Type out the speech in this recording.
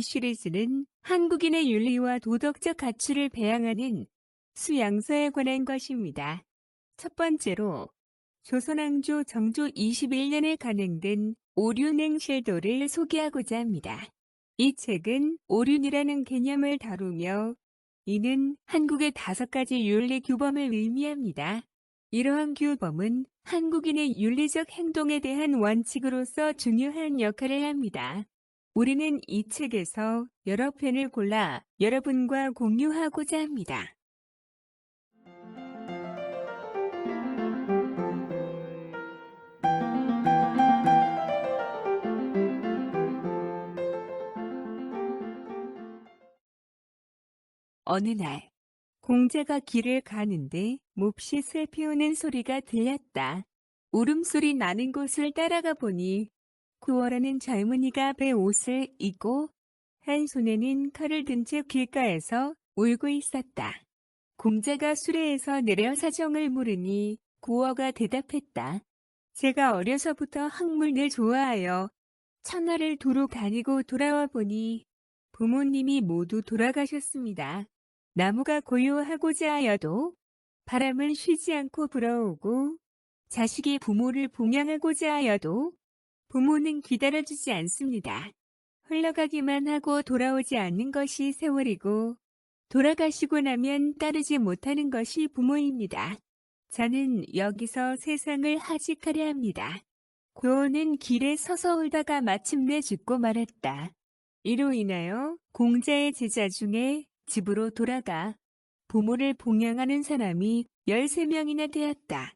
시리즈는 한국인의 윤리와 도덕적 가치를 배양하는 수양서에 관한 것입니다. 첫 번째로 조선왕조 정조 21년에 간행된 오륜행실도를 소개하고자 합니다. 이 책은 오륜이라는 개념을 다루며 이는 한국의 다섯 가지 윤리 규범을 의미합니다. 이러한 규범은 한국인의 윤리적 행동에 대한 원칙으로서 중요한 역할을 합니다. 우리는 이 책에서 여러 편을 골라 여러분과 공유하고자 합니다. 어느 날, 공자가 길을 가는데 몹시 슬피 우는 소리가 들렸다. 울음소리 나는 곳을 따라가 보니 구월하는 젊은이가 배 옷을 입고 한 손에는 칼을 든 채 길가에서 울고 있었다. 공자가 수레에서 내려 사정을 물으니 구어가 대답했다. 제가 어려서부터 학문을 좋아하여 천하를 두루 다니고 돌아와 보니 부모님이 모두 돌아가셨습니다. 나무가 고요하고자 하여도 바람은 쉬지 않고 불어오고 자식이 부모를 봉양하고자 하여도 부모는 기다려주지 않습니다. 흘러가기만 하고 돌아오지 않는 것이 세월이고 돌아가시고 나면 따르지 못하는 것이 부모입니다. 저는 여기서 세상을 하직하려 합니다. 고원은 길에 서서 울다가 마침내 죽고 말았다. 이로 인하여 공자의 제자 중에 집으로 돌아가 부모를 봉양하는 사람이 13명이나 되었다.